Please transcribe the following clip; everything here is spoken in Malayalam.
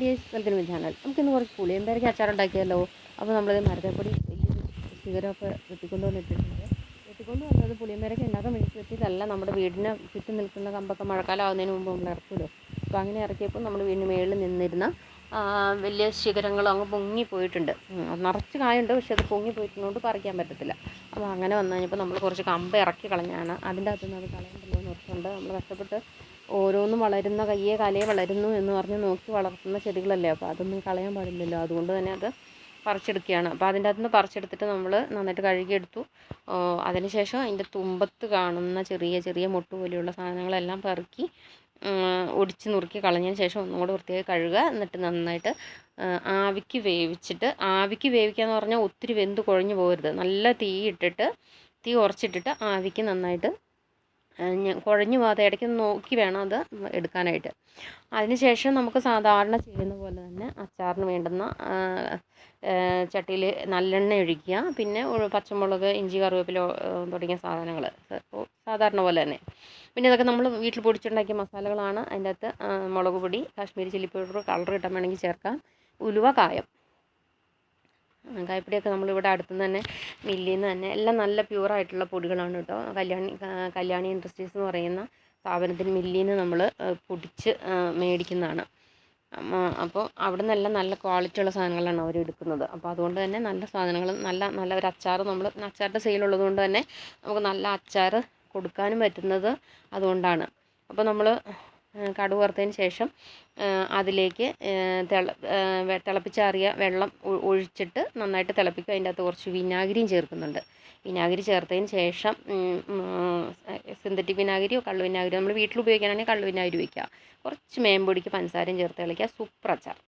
ഡിയേഴ്സ് വെൽക്കം ചാനൽ നമുക്കിന്ന് കുറച്ച് പുളിയമ്പേരയ്ക്ക് അച്ചാർ ഉണ്ടാക്കിയല്ലോ? അപ്പോൾ നമ്മളത് മരത്തെപ്പൊടി വലിയൊരു ശിഖരമൊക്കെ വെട്ടിക്കൊണ്ട് വന്നിട്ടുണ്ട് വെട്ടിക്കൊണ്ട് വന്നത് പുളിയമ്പേരയ്ക്ക് ഉണ്ടാക്കാൻ വേണ്ടി വെട്ടിയതല്ല നമ്മുടെ വീടിന് ചുറ്റും നിൽക്കുന്ന കമ്പൊക്കെ മഴക്കാലം ആവുന്നതിന് മുമ്പ് നമ്മൾ ഇറക്കുമല്ലോ അപ്പോൾ അങ്ങനെ ഇറക്കിയപ്പോൾ നമ്മൾ വീടിന് മേളിൽ നിന്നിരുന്ന വലിയ ശിഖരങ്ങളും അങ്ങ് പൊങ്ങി പോയിട്ടുണ്ട്. ഉം, അത് നിറച്ച് കായുണ്ട്. പക്ഷെ അത് പൊങ്ങി പോയിട്ടുള്ളതുകൊണ്ട് പറിക്കാൻ പറ്റത്തില്ല. അപ്പോൾ അങ്ങനെ വന്നു കഴിഞ്ഞപ്പോൾ നമ്മൾ കുറച്ച് കമ്പ് ഇറക്കി കളഞ്ഞാണ്. അതിന്റെ അകത്തുനിന്ന് അത് കളയണ്ടല്ലോ ഓർത്തുകൊണ്ട് നമ്മൾ കഷ്ടപ്പെട്ട് ഓരോന്നും വളരുന്ന കയ്യേ കാലേ വളരുന്നു എന്ന് പറഞ്ഞ് നോക്കി വളർത്തുന്ന ചെടികളല്ലേ. അപ്പോൾ അതൊന്നും കളയാൻ പാടില്ലല്ലോ. അതുകൊണ്ട് തന്നെ അത് പറിച്ചെടുക്കുകയാണ്. അപ്പോൾ അതിന്റെ അകത്ത് നിന്ന് പറിച്ചെടുത്തിട്ട് നമ്മൾ നന്നായിട്ട് കഴുകിയെടുത്തു. അതിനുശേഷം അതിന്റെ തുമ്പത്ത് കാണുന്ന ചെറിയ ചെറിയ മുട്ട് പോലെയുള്ള സാധനങ്ങളെല്ലാം പെറുക്കി ഒടിച്ച് നുറുക്കി കളഞ്ഞതിന് ശേഷം ഒന്നും കൂടെ വൃത്തിയായി കഴുകുക. എന്നിട്ട് നന്നായിട്ട് ആവിക്ക് വേവിച്ചിട്ട് ആവിക്ക് വേവിക്കുക എന്ന് പറഞ്ഞാൽ ഒത്തിരി വെന്ത് കുഴഞ്ഞു പോകരുത്. നല്ല തീ ഇട്ടിട്ട് തീ ഉറച്ചിട്ടിട്ട് ആവിക്ക് നന്നായിട്ട് കുഴഞ്ഞു പോകാതെ ഇടയ്ക്ക് നോക്കി വേണം അത് എടുക്കാനായിട്ട്. അതിനുശേഷം നമുക്ക് സാധാരണ ചെയ്യുന്ന പോലെ തന്നെ അച്ചാറിന് വേണ്ടുന്ന ചട്ടിയിൽ നല്ലെണ്ണ ഒഴിക്കുക. പിന്നെ പച്ചമുളക് ഇഞ്ചി കറിവേപ്പില തുടങ്ങിയ സാധനങ്ങൾ. സാധാരണ പോലെ തന്നെ. പിന്നെ ഇതൊക്കെ നമ്മൾ വീട്ടിൽ പൊടിച്ചുണ്ടാക്കിയ മസാലകളാണ്. അതിന്റെ അകത്ത് മുളക് പൊടി കാശ്മീരി ചില്ലി പൗഡർ കളർ കിട്ടാൻ വേണമെങ്കിൽ ചേർക്കാം. ഉലുവ കായം. ആ, കായപ്പൊടിയൊക്കെ നമ്മളിവിടെ അടുത്തുനിന്ന് തന്നെ മില്ലിൽ നിന്ന് തന്നെ എല്ലാം നല്ല പ്യുവറായിട്ടുള്ള പൊടികളാണ് കേട്ടോ. കല്യാണി കല്യാണി ഇൻഡസ്ട്രീസ് എന്ന് പറയുന്ന സ്ഥാപനത്തിന് മില്ലിൽ നിന്ന് നമ്മൾ പൊടിച്ച് മേടിക്കുന്നതാണ്. അപ്പോൾ അവിടെ നിന്നെല്ലാം നല്ല ക്വാളിറ്റി ഉള്ള സാധനങ്ങളാണ് അവർ എടുക്കുന്നത്. അപ്പോൾ അതുകൊണ്ട് തന്നെ നല്ല സാധനങ്ങൾ നല്ല നല്ല ഒരു അച്ചാർ നമ്മൾ അച്ചാറിന്റെ സെയിലുള്ളത് കൊണ്ട് തന്നെ നമുക്ക് നല്ല അച്ചാർ കൊടുക്കാനും പറ്റുന്നത് അതുകൊണ്ടാണ്. അപ്പോൾ നമ്മൾ കടുക് വറുത്തതിന് ശേഷം അതിലേക്ക് തിളപ്പിച്ചാറിയ വെള്ളം ഒഴിച്ചിട്ട് നന്നായിട്ട് തിളപ്പിക്കുക അതിന്റെ അകത്ത് കുറച്ച് വിനാഗിരിയും ചേർക്കുന്നുണ്ട്. വിനാഗിരി ചേർത്തതിന് ശേഷം സിന്തറ്റിക് വിനാഗിരിയോ കള്ളു വിനാഗിരിയോ നമ്മൾ വീട്ടിൽ ഉപയോഗിക്കാനാണെങ്കിൽ കള്ളു വിനാഗിരി ഉപയോഗിക്കുക കുറച്ച് മേമ്പൊടിക്ക് പഞ്ചസാരയും ചേർത്ത് തിളക്കുക സൂപ്പർ അച്ചാർ.